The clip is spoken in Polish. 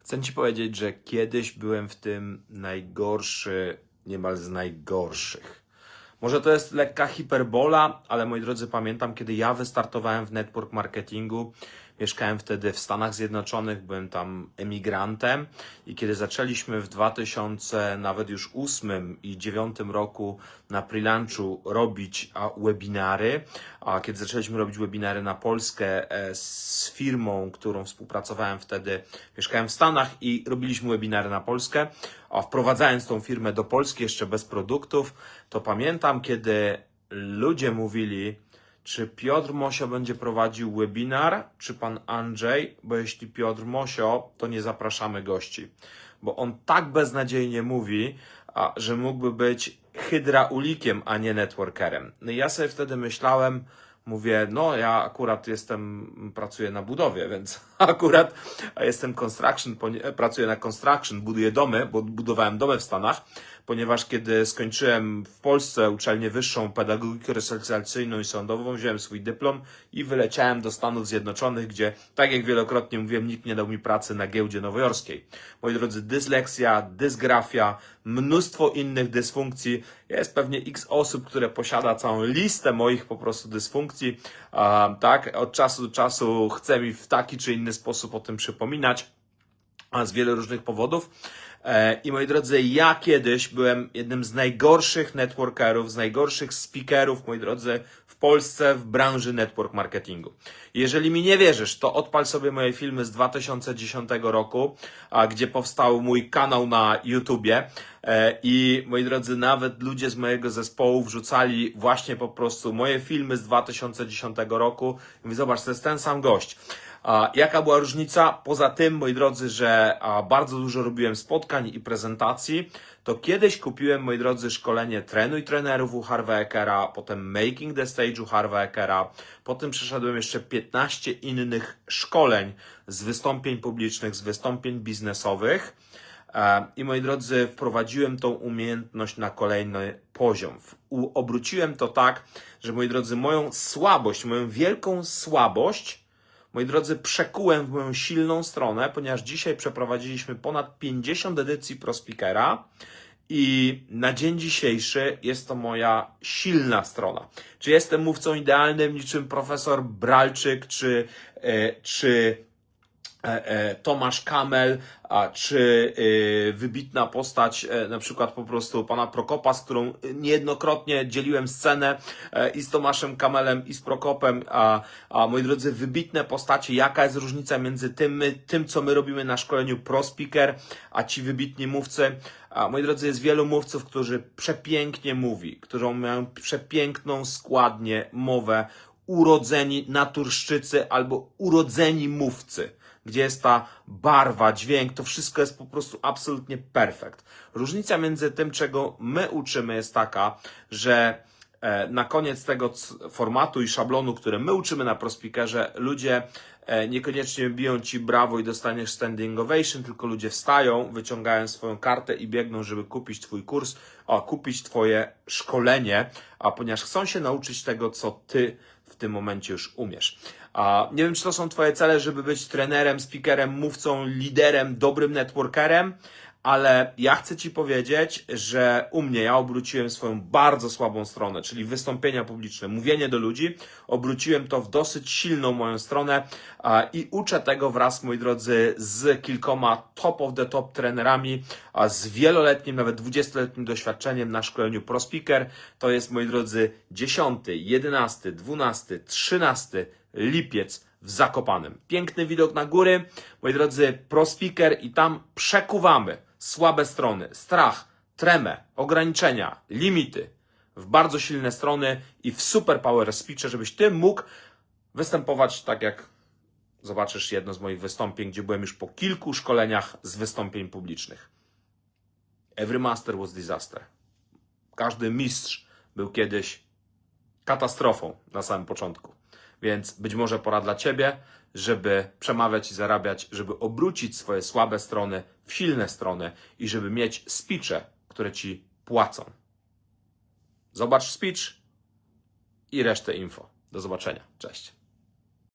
Chcę Ci powiedzieć, że kiedyś byłem w tym najgorszy, niemal z najgorszych. Może to jest lekka hiperbola, ale moi drodzy, pamiętam, kiedy ja wystartowałem w network marketingu. Mieszkałem wtedy w Stanach Zjednoczonych, byłem tam emigrantem i kiedy zaczęliśmy w 2000, nawet już 2008 i 2009 roku na pre-launchu robić webinary, a kiedy zaczęliśmy robić webinary na Polskę e, z firmą, którą współpracowałem wtedy, mieszkałem w Stanach i robiliśmy webinary na Polskę, a wprowadzając tą firmę do Polski jeszcze bez produktów, to pamiętam, kiedy ludzie mówili, czy Piotr Mosio będzie prowadził webinar, czy pan Andrzej, bo jeśli Piotr Mosio, to nie zapraszamy gości. Bo on tak beznadziejnie mówi, że mógłby być hydraulikiem, a nie networkerem. No i ja sobie wtedy myślałem, mówię, no ja akurat jestem, pracuję na budowie, więc akurat jestem construction, pracuję na construction, buduję domy, bo budowałem domy w Stanach, ponieważ kiedy skończyłem w Polsce uczelnię wyższą pedagogikę resocjalizacyjną i sądową, wziąłem swój dyplom i wyleciałem do Stanów Zjednoczonych, gdzie, tak jak wielokrotnie mówiłem, nikt nie dał mi pracy na giełdzie nowojorskiej. Moi drodzy, dysleksja, dysgrafia, mnóstwo innych dysfunkcji. Jest pewnie x osób, które posiada całą listę moich po prostu dysfunkcji. A, tak, od czasu do czasu chce mi w taki czy inny sposób o tym przypominać z wielu różnych powodów. E, I moi drodzy, ja kiedyś byłem jednym z najgorszych networkerów, z najgorszych speakerów, moi drodzy, w Polsce w branży network marketingu. Jeżeli mi nie wierzysz, to odpal sobie moje filmy z 2010 roku, a, gdzie powstał mój kanał na YouTubie. E, I moi drodzy, nawet ludzie z mojego zespołu wrzucali właśnie po prostu moje filmy z 2010 roku. I zobacz, to jest ten sam gość. Jaka była różnica? Poza tym, moi drodzy, że bardzo dużo robiłem spotkań i prezentacji, to kiedyś kupiłem, moi drodzy, szkolenie Trenuj Trenerów u Harvey Ekera, potem Making the Stage u Harvey Ekera, potem przeszedłem jeszcze 15 innych szkoleń z wystąpień publicznych, z wystąpień biznesowych. E, I moi drodzy, wprowadziłem tą umiejętność na kolejny poziom. Obróciłem to tak, że moi drodzy, moją słabość, moją wielką słabość Moi drodzy, przekułem w moją silną stronę, ponieważ dzisiaj przeprowadziliśmy ponad 50 edycji ProSpeakera i na dzień dzisiejszy jest to moja silna strona. Czy jestem mówcą idealnym niczym profesor Bralczyk, czy, e, czy Tomasz Kamel, czy e, wybitna postać, e, na przykład po prostu pana Prokopa, z którą niejednokrotnie dzieliłem scenę e, i z Tomaszem Kamelem, i z Prokopem, a, a moi drodzy, wybitne postacie, jaka jest różnica między tym, my, tym co my robimy na szkoleniu ProSpeaker, a ci wybitni mówcy. A, moi drodzy, jest wielu mówców, którzy przepięknie mówi, którzy mają przepiękną składnię, mowę, urodzeni naturszczycy albo urodzeni mówcy, gdzie jest ta barwa, dźwięk, to wszystko jest po prostu absolutnie perfekt. Różnica między tym, czego my uczymy, jest taka, że e, na koniec tego formatu i szablonu, które my uczymy na ProSpeakerze, ludzie e, niekoniecznie biją ci brawo i dostaniesz standing ovation, tylko ludzie wstają, wyciągają swoją kartę i biegną, żeby kupić twój kurs, a kupić twoje szkolenie, a ponieważ chcą się nauczyć tego, co ty w tym momencie już umiesz. A nie wiem, czy to są Twoje cele, żeby być trenerem, speakerem, mówcą, liderem, dobrym networkerem, ale ja chcę Ci powiedzieć, że u mnie ja obróciłem swoją bardzo słabą stronę, czyli wystąpienia publiczne, mówienie do ludzi, obróciłem to w dosyć silną moją stronę i uczę tego wraz, moi drodzy, z kilkoma top of the top trenerami, z wieloletnim, nawet 20-letnim doświadczeniem na szkoleniu ProSpeaker. To jest, moi drodzy, 10, 11, 12, 13 lipiec w Zakopanem. Piękny widok na góry, moi drodzy, ProSpeaker i tam przekuwamy słabe strony, strach, tremę, ograniczenia, limity w bardzo silne strony i w super power speeche, żebyś ty mógł występować tak jak zobaczysz jedno z moich wystąpień, gdzie byłem już po kilku szkoleniach z wystąpień publicznych. Every master was disaster. Każdy mistrz był kiedyś katastrofą na samym początku. Więc być może pora dla Ciebie, żeby przemawiać i zarabiać, żeby obrócić swoje słabe strony w silne strony i żeby mieć speeche, które Ci płacą. Zobacz speech i resztę info. Do zobaczenia. Cześć.